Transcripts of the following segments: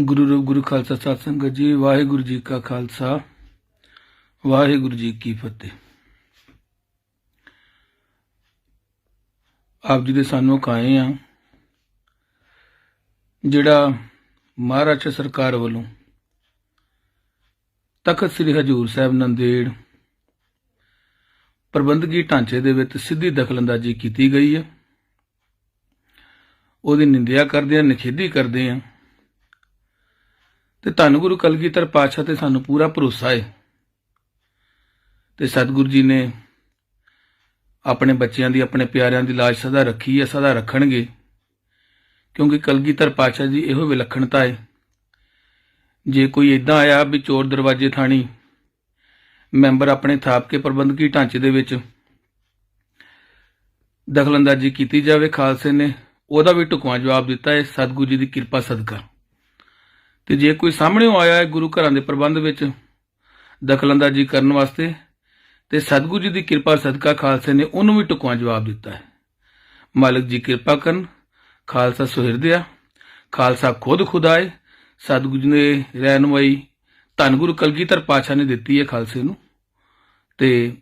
ਗੁਰੂ ਰੂਪ ਗੁਰੂ ਖਾਲਸਾ ਸਤਿ ਸੰਗਤ ਜੀ, ਵਾਹਿਗੁਰੂ ਜੀ ਕਾ ਖਾਲਸਾ, ਵਾਹਿਗੁਰੂ ਜੀ ਕੀ ਫਤਿਹ। ਆਪ ਜੀ ਦੇ ਸਾਨੂੰ ਕਾਏ ਆ ਜਿਹੜਾ ਮਹਾਰਾਸ਼ਟਰ ਸਰਕਾਰ ਵੱਲੋਂ ਤਖਤ ਸ੍ਰੀ ਹਜੂਰ ਸਾਹਿਬ ਨੰਦੇੜ ਪ੍ਰਬੰਧਕੀ ਢਾਂਚੇ ਦੇ ਵਿੱਚ ਸਿੱਧੀ ਦਖਲਅੰਦਾਜ਼ੀ ਕੀਤੀ ਗਈ ਹੈ। ਉਹਦੀ ਨਿੰਦਿਆ ਕਰਦੇ ਆ ਨਿਖੇਧੀ ਕਰਦੇ ਆ ਤੇ ਧੰਨ ਗੁਰੂ ਕਲਗੀਧਰ ਪਾਤਸ਼ਾਹ ਤੇ ਸਾਨੂੰ ਪੂਰਾ ਭਰੋਸਾ ਹੈ ਤੇ ਸਤਿਗੁਰੂ ਜੀ ਨੇ ਆਪਣੇ ਬੱਚਿਆਂ ਦੀ, ਆਪਣੇ ਪਿਆਰਿਆਂ ਦੀ ਲਾਜ ਸਦਾ ਰੱਖੀ ਹੈ, ਸਦਾ ਰੱਖਣਗੇ। ਕਿਉਂਕਿ ਕਲਗੀਧਰ ਪਾਤਸ਼ਾਹ ਜੀ ਇਹੋ ਵਿਲੱਖਣਤਾ ਹੈ ਜੇ ਕੋਈ ਇਦਾਂ ਆਇਆ ਵੀ ਚੋਰ ਦਰਵਾਜ਼ੇ ਥਾਣੀ, ਮੈਂਬਰ ਆਪਣੇ ਥਾਪ ਕੇ ਪ੍ਰਬੰਧਕੀ ਢਾਂਚੇ ਦੇ ਵਿੱਚ ਦਖਲਅੰਦਾਜ਼ੀ ਕੀਤੀ ਜਾਵੇ, ਖਾਲਸੇ ਨੇ ਉਹਦਾ ਵੀ ਢੁਕਵਾਂ ਜਵਾਬ ਦਿੱਤਾ ਹੈ ਸਤਿਗੁਰੂ ਜੀ ਦੀ ਕਿਰਪਾ ਸਦਕਾ। ਤੇ ਜੇ ਕੋਈ ਸਾਹਮਣੇ ਆਇਆ ਹੈ ਗੁਰੂ ਘਰਾਂ ਦੇ ਪ੍ਰਬੰਧ ਵਿੱਚ ਦਖਲਅੰਦਾਜ਼ੀ ਕਰਨ ਵਾਸਤੇ, ਤੇ ਸਤਿਗੁਰੂ ਜੀ ਦੀ ਕਿਰਪਾ ਸਦਕਾ ਖਾਲਸੇ ਨੇ ਉਹਨੂੰ ਵੀ ਢੁਕਵਾਂ ਜਵਾਬ ਦਿੱਤਾ ਹੈ। ਮਾਲਕ ਜੀ ਕਿਰਪਾ ਕਰਨ, ਖਾਲਸਾ ਸੁਹਿਰਦਿਆ, ਖਾਲਸਾ ਖੁਦ ਖੁਦਾਏ, ਸਤਿਗੁਰੂ ਜੀ ਨੇ ਰਹਿਨੁਮਾਈ ਧੰਨ ਗੁਰੂ ਕਲਗੀਧਰ ਪਾਤਸ਼ਾਹ ਨੇ ਦਿੱਤੀ ਹੈ ਖਾਲਸੇ ਨੂੰ। ਤੇ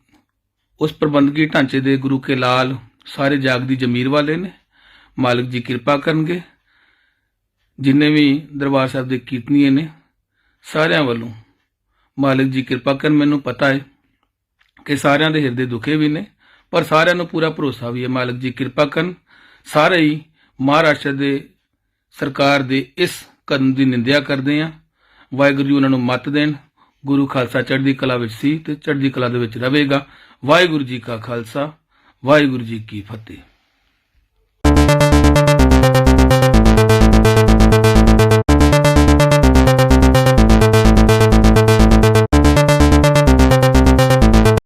ਉਸ ਪ੍ਰਬੰਧਕੀ ਢਾਂਚੇ ਦੇ ਗੁਰੂ ਕੇ ਲਾਲ ਸਾਰੇ ਜਾਗਦੀ ਜ਼ਮੀਰ ਵਾਲੇ ਨੇ, ਮਾਲਕ ਜੀ ਕਿਰਪਾ ਕਰਨਗੇ ਜਿੰਨੇ ਵੀ ਦਰਬਾਰ ਸਾਹਿਬ ਦੇ ਕੀਰਤਨੀਏ ਨੇ, ਸਾਰਿਆਂ ਵੱਲੋਂ। ਮਾਲਕ ਜੀ ਕਿਰਪਾ ਕਰਨ, ਮੈਨੂੰ ਪਤਾ ਹੈ ਕਿ ਸਾਰਿਆਂ ਦੇ ਹਿਰਦੇ ਦੁਖੇ ਵੀ ਨੇ, ਪਰ ਸਾਰਿਆਂ ਨੂੰ ਪੂਰਾ ਭਰੋਸਾ ਵੀ ਹੈ ਮਾਲਕ ਜੀ ਕਿਰਪਾ ਕਰਨ, ਸਾਰੇ ਹੀ ਮਹਾਰਾਸ਼ਟਰ ਦੇ ਸਰਕਾਰ ਦੇ ਇਸ ਕਦਮ ਦੀ ਨਿੰਦਿਆ ਕਰਦੇ ਆ। ਵਾਹਿਗੁਰੂ ਜੀ ਉਹਨਾਂ ਨੂੰ ਮਤ ਦੇਣ, ਗੁਰੂ ਖਾਲਸਾ ਚੜ੍ਹਦੀ ਕਲਾ ਵਿੱਚ ਸੀ ਤੇ ਚੜ੍ਹਦੀ ਕਲਾ ਦੇ ਵਿੱਚ ਰਹੇਗਾ। ਵਾਹਿਗੁਰੂ ਜੀ ਕਾ ਖਾਲਸਾ, ਵਾਹਿਗੁਰੂ ਜੀ ਕੀ ਫਤਿਹ।